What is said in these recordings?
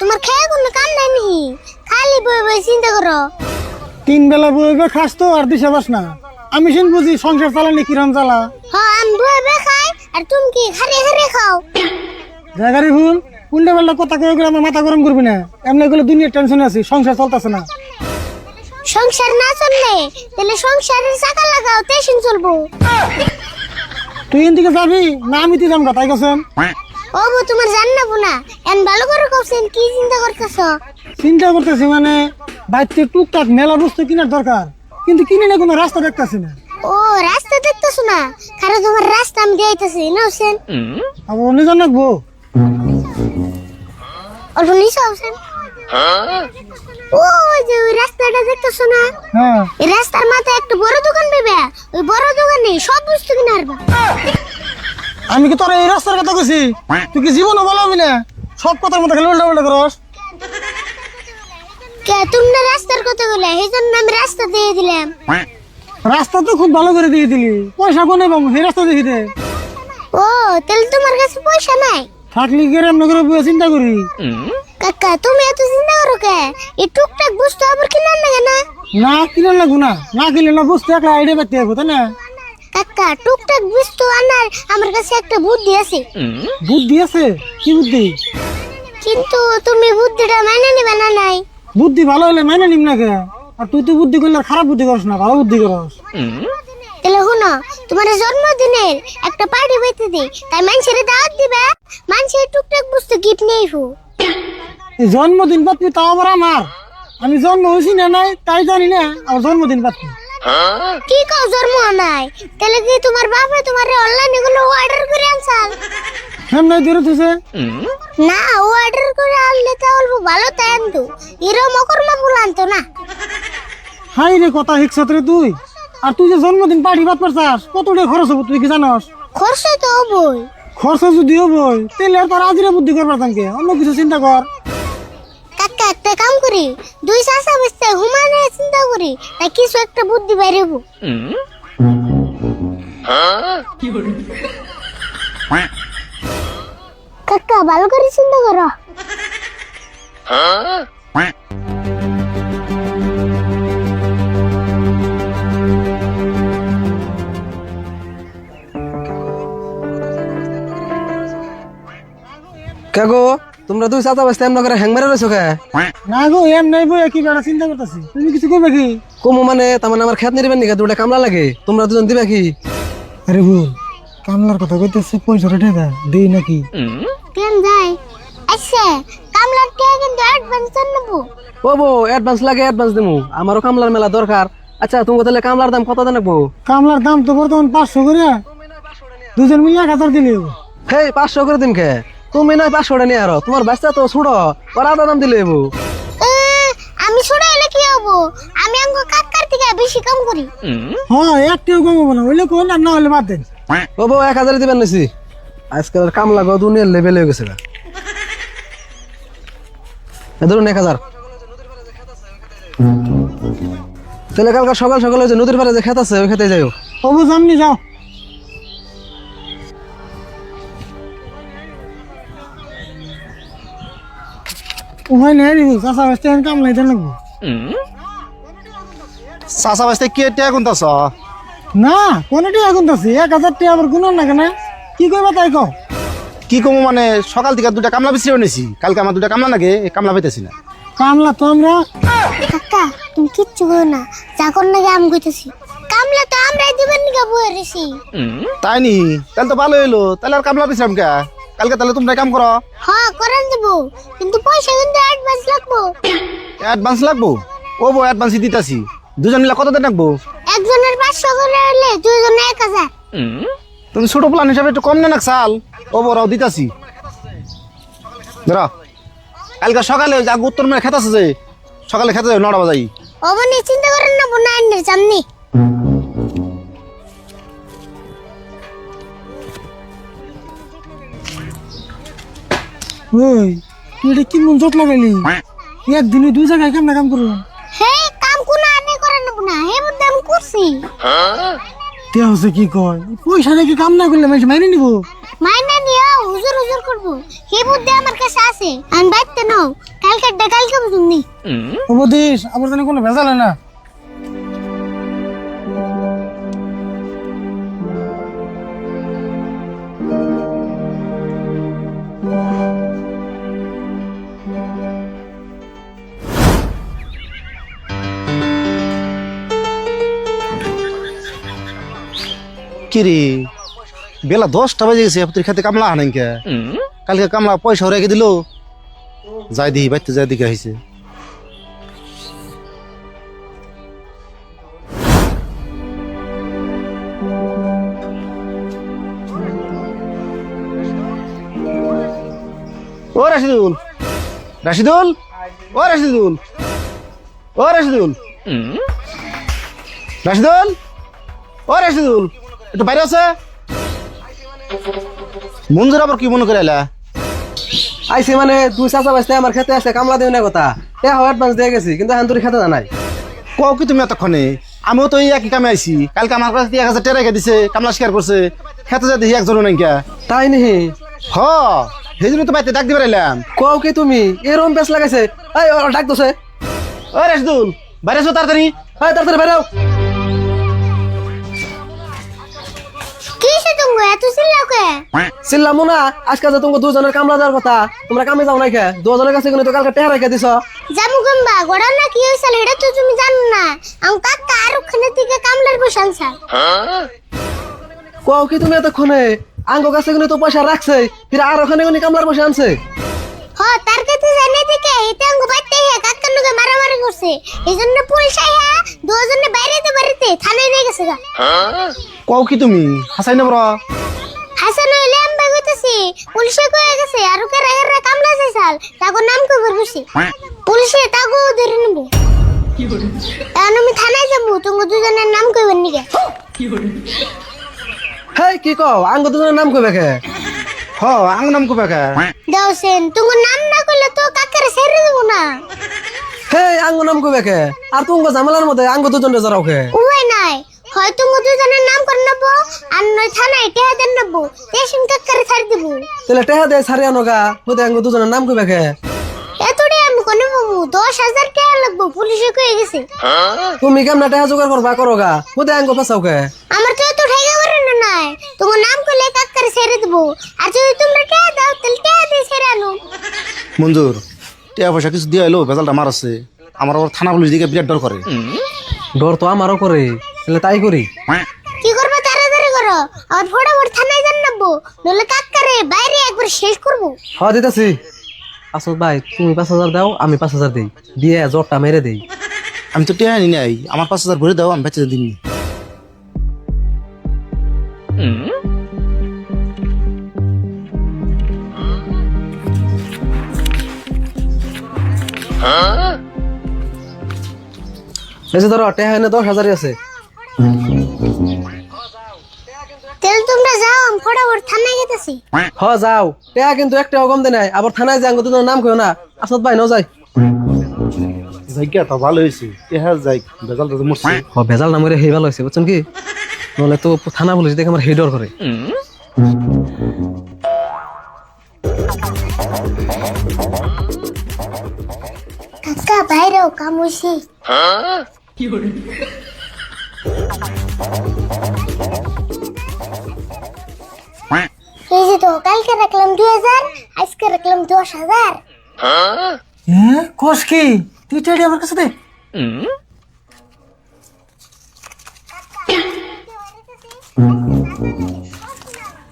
তোমার খেয়ে কোনো কাম নাই নি? খালি বই বই চিন্তা করো। তিন বেলা বইবে খাস তো আর দিশা পাস না। আমি শুন বুঝি সংসার চালানি কিরম চালা। হ আমি বই বই খাই আর তুমি কি খারে খারে খাও? জায়গারি ভুল উল্টা পাল্টা কথা কয়ে গেলে আমার মাথা গরম করবি না। এমনি গেলে দুনিয়ার টেনশন আছি সংসার চলতেছে না। সংসার না চললে তাহলে সংসারের চাকা লাগাও টেনশন চলবো। তুই এদিকে যাবি না আমি তুই যাম তাই গেছেন? ও বউ তোমার জান না বোনা। এন ভালো করে কইছেন কি চিন্তা করতেছ? চিন্তা করতেছি মানে বাইতে টুকটাক মেলা বস্তু কেনার দরকার কিন্তু কিনে না কোনো রাস্তা দেখতেছি না। ও রাস্তা দেখতেছ না? কারণ তোমার রাস্তা আমি দিয়েতেছি নৌসেন আবার অন্য জন রাখব অল্প নিচে হোসেন ও ওই যে ওই রাস্তাটা দেখতেছ না? হ্যাঁ। এই রাস্তার মাথায় একটা বড় দোকান পেবে ওই বড় দোকানে সব বস্তু কিনে আরবা আমি কি তোর এই রাস্তার কথা কইছি? তুই কি জীবনও বলবি না? সব কথার মধ্যে খালি উল্টা উল্টা করস। কে তুমি না রাস্তার কথা বলে সেই জন্য আমি রাস্তা দিয়ে দিলাম। রাস্তা তো খুব ভালো করে দিয়ে দিলি। পয়সা কোনে পাবো? সেই রাস্তা দেখি দে। ও তাহলে তোমার কাছে পয়সা নাই? থাকলি গেলে এমনি করে বসে চিন্তা করি? কাকা তুমি এত চিন্তা করো কে? এই টুকটাক বস্তু আবার কিনার লাগে না? না কিনে লাগবো না। না কিনলে না বুঝতে একলা আইডিয়া পাইতে হবে তাই না? কাকা টুকটাক বস্তু আনার আমার কাছে একটা বুদ্ধি আছে। বুদ্ধি আছে? কি বুদ্ধি? কিন্তু তুমি বুদ্ধিটা মেনে নিবে না নাই? বুদ্ধি ভালো হলে মাইনে নিম না কে? আর তুই তো বুদ্ধি করলে খারাপ বুদ্ধি করস না ভালো বুদ্ধি করস। তাহলে শুনো তোমার জন্মদিনের একটা পার্টি পাইতে দিই তাই মানুষের দাওয়াত দিবে। মানুষের টুকটাক বস্তু গিফট নিয়ে আইবো। এই জন্মদিন পাতবি তাও আবার আমার। আমি জন্ম হয়েছি না নাই তাই জানি না আর জন্মদিন পাতবি। কি কও জন্ম নাই? তাহলে কি তোমার বাপে তোমার অনলাইনে গুলো অর্ডার করে আনছাল। হেম নাই দূরে তুসে না অর্ডার করে আনলে তা অল্প ভালো তাই আনতো। এরো মকর মাপুল আনতো না। হাই রে কথা শিখছত রে তুই। আর তুই যে জন্মদিন পার্টি বাদ পারছাস কত টাকা খরচ হব তুই কি জানস? খরচ তো হবই। খরচ যদি হবই তাহলে আর তোর আজিরে বুদ্ধি করবার তানকে অন্য কিছু চিন্তা কর। কাকা একটা কাম করি। দুই চাষা বেচতে হুমানে করি তাই কিছু একটা বুদ্ধি বেরোব। কাকা ভালো করে চিন্তা করো। কে গো তোমরা দুই চাচা বাস্তে এমন করে হ্যাং মেরে রয়েছো কে? না গো এম নাই বই কি বেড়া চিন্তা করতেছি। তুমি কিছু করবে কি? কমু মানে তার মানে আমার খেত নিবেন নাকি? দুটা কামলা লাগে। তোমরা দুজন দিবে কি? আরে ভুল কামলার কথা কইতেছে পয়সাটা টাকা দেই নাকি? কেন যাই? আচ্ছা কামলার টাকা কিন্তু অ্যাডভান্স নেব? ও বো অ্যাডভান্স লাগে অ্যাডভান্স দিমু। আমারও কামলার মেলা দরকার। আচ্ছা তুমি তাহলে কামলার দাম কত জানাব কামলার দাম তো বর্তমান পাঁচশো করে দুজন মিলে এক হাজার দিলে। হেই পাঁচশো করে দিম কে? তুমি নয় পাঁচশো নিয়ে আরও। তোমার বাচ্চা তো ছুড়ো ওর আধা দাম দিলে এবো আমি ছোট হলে কি হব আমি আঙ্গ কাকার থেকে বেশি কাম করি। হ্যাঁ একটিও কমাবো না। হইলে কোন না হলে বাদ দেন। ও বউ এক হাজার দিবেন নিছি। আজকাল কামলা গো দুনিয়ার লেভেল হয়ে গেছে ধরুন এক হাজার। তাহলে কালকে সকাল সকাল ওই যে নদীর পাড়ে যে খেত আছে ওই খেতে যাইও। তবু জাননি যাও। উপায় নেই বাসতে কাম লাগবো। চাষা বাসতে কি টিয়া কোনটা না কোনটি এখন আছে এক হাজার টাকা আবার না। কেন কি করবা তাই কও? কি কমু মানে সকাল থেকে দুটা কামলা বেশি নিছি কালকে আমার দুটা কামলা লাগে কামলা পেতেছি না। কামলা তো আমরা কাকা তুমি কিচ্ছু করো না। চাকর নাকি আম কইতেছি। কামলা তো আমরাই দিবেন নিকা তাই নি? তাহলে তো ভালো হইল। তাহলে আর কামলা বেছিলাম কে? কালকে তাহলে তোমরা কাম করো। হ্যাঁ করেন দেবো। কিন্তু পয়সা কিন্তু অ্যাডভান্স লাগবো। অ্যাডভান্স লাগবো? ও বো অ্যাডভান্স দিতাছি। দুজন মিলে কত দিন রাখব? একজনের পাঁচশো করে হলে দুজনে এক হাজার। তুমি ছোট প্ল্যান হিসাবে একটু কম নেন সাল ও বড় দিতাছি। ধর। কালকে সকালে যা উত্তর মেয়ে খেতে আছে যে সকালে খেতে যাবে নটা বাজাই। অবনি চিন্তা করেন না বোনা আন্নের সামনে ওই তুই এটা কি মন চোট লাগাইলি? একদিনে দুই জায়গায় কাম না কাম করব? হে কাম কোনা আনে করেন না হে বুদ্ধি আমি করছি। তে হচ্ছে কি কয়? পয়সা নাকি কাম না করলে মানুষ মাইনে নিব? মাইনে নিও উজুর উজুর করব। হে বুদ্ধি আমার কাছে আছে আমি বাইতে নাও কালকে কালকে বুঝুন উপদেশ আবার জানি কোনো ভেজাল না। কি রে বেলা দশটা বাজে গেছে তুই খেতে কামলা আনেন কে? কালকে কামলা পয়সা রেখে দিল। যাই দিই বাইতে যাই দিকে হয়েছে ও রাশিদুল। রাশিদুল? ও রাশিদুল। ও রাশিদুল। রাশিদুল? ও রাশিদুল। একটু বাইরে আছে? মঞ্জুর আবার কি মনে করে এলা? আইসি মানে দুই চাচা বাইসতে আমার খেতে আসে কামলা দিও না কথা। হয় অ্যাডভান্স দিয়ে গেছি কিন্তু এখন তোর খেতে জানাই কও কি তুমি এতক্ষণে? আমিও তো একই কামে আইছি। কালকে আমার কাছে এক হাজার রেখে দিছে কামলা স্বীকার করছে। খেতে যা দেখি একজনও নাই তাই নিহি? হ সেই জন্য তো বাইতে ডাক দিবার এলাম। কও কি তুমি? এরকম পেস লাগাইছে। এই ডাক দোছে। ও রাশিদুল বাইরে তাড়াতাড়ি। এই তাড়াতাড়ি বেরাও চিল্লামু না আজকে যে তোমাকে দুজনের কামলা যাওয়ার কথা তোমরা কামে যাও নাই কে দুজনের কাছে কিন্তু তো কালকে টেহা রেখে দিছ। জামু গম্বা গোড়া না কি এটা তো তুমি জানো না। কাকা আর ওখানে থেকে কামলার বসান স্যার। কও কি তুমি এতক্ষণে? আঙ্গ কাছে কিন্তু তো পয়সা রাখছে ফির আর ওখানে কোনি কামলার বসে আনছে। হ তার কাছে জানে থেকে এটা আঙ্গু বাইতে হে কাকার লগে মারামারি করছে। এই জন্য পুলিশ আইয়া দুজনে বাইরে তো বাড়িতে থানায় নিয়ে গেছে গা। কও কি তুমি? হাসাই না বড়। হাসান হইলে আমি বাগইতেছি পুলিশে কয়ে গেছে আর ওকে রেগে রে কামলা চাইছাল তাকে নাম কই বসে? পুলিশে তাকে ধরে নেব। এখন আমি থানায় যাব তোমার দুজনের নাম কইবেন নিকে? হেই কি কও? আঙ্গ দুজনের নাম কইবে কে? হ আং নাম কবে কে? দাও সেন তোমার নাম না কইলে তো কাকারে ছেড়ে দেবো না। হেই আঙ্গ নাম কইবে কে? আর ঝামেলার মধ্যে আঙ্গ দুজনে জড়াও কে? উপায় নাই হয়তো দুজনের করে নেব আর নয় থানায় টেহা দেন নেব টেশন কাকারে ছাড় দেবো। তাহলে টেহা দে সারি আনোগা হতে আঙ্গ দুজনের নাম কইবে কে? এতটাই আমি কোনে বাবু দশ হাজার টাকা লাগবো পুলিশে কয়ে গেছে। তুমি কেমন টেহা জোগাড় করবা করোগা হতে আঙ্গ পেছাও কে? আমার তো এত না নাই। তোমার নাম করলে কাকারে ছেড়ে দেবো। আর যদি তোমরা টাকা দাও তাহলে দিয়ে ছেড়ে আনো। মঞ্জুর টিয়া পয়সা কিছু দিয়ে এলো বেজালটা মারছে আমার আবার থানা পুলিশ দিকে বিরাট ডর করে। ডর তো আমারও করে তাহলে তাই করি। করো। আর ফটাফট থানায় যান নেব নলে কাকারে বাইরে একবার শেষ করব। হ দিতেছি। আসল ভাই তুমি পাঁচ হাজার দাও আমি পাঁচ হাজার দিই। দিয়ে জ্বরটা মেরে দেই। আমি তো টিয়া নি নাই। আমার পাঁচ হাজার ভরে দাও আমি বেঁচে দিন বেশি ধরো টেহা এনে দশ হাজারই আছে। আমি ফটাফট থানায় গেতেছি। হ যাও। টেহা কিন্তু একটা অগম দে নাই। আবার থানায় যে আঙ্গ নাম কইও না। আসল ভাই ন যাই। জায়গা তো ভালো হয়েছে। টিয়া যাই বেজালটা তো মরছে। হ ভেজাল নামরে হেই ভালো হয়েছে বুঝছেন কি? নহলে তো থানা পুলিশ দেখে আমার হেডর করে কাকা বাইরেও কাম হইছে। এই তো কালকে রাখলাম দুই হাজার আজকে রাখলাম দশ হাজার। হ্যাঁ? কোষ কি? তুই টেডি আমার কাছে দে।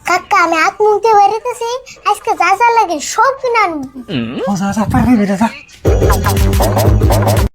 কাকা আমি হাত মুখ দিয়ে বেরিতেছি আজকে যা যা লাগে সব কিনে আনব। ও যা যা পাই পাই বেটা যা।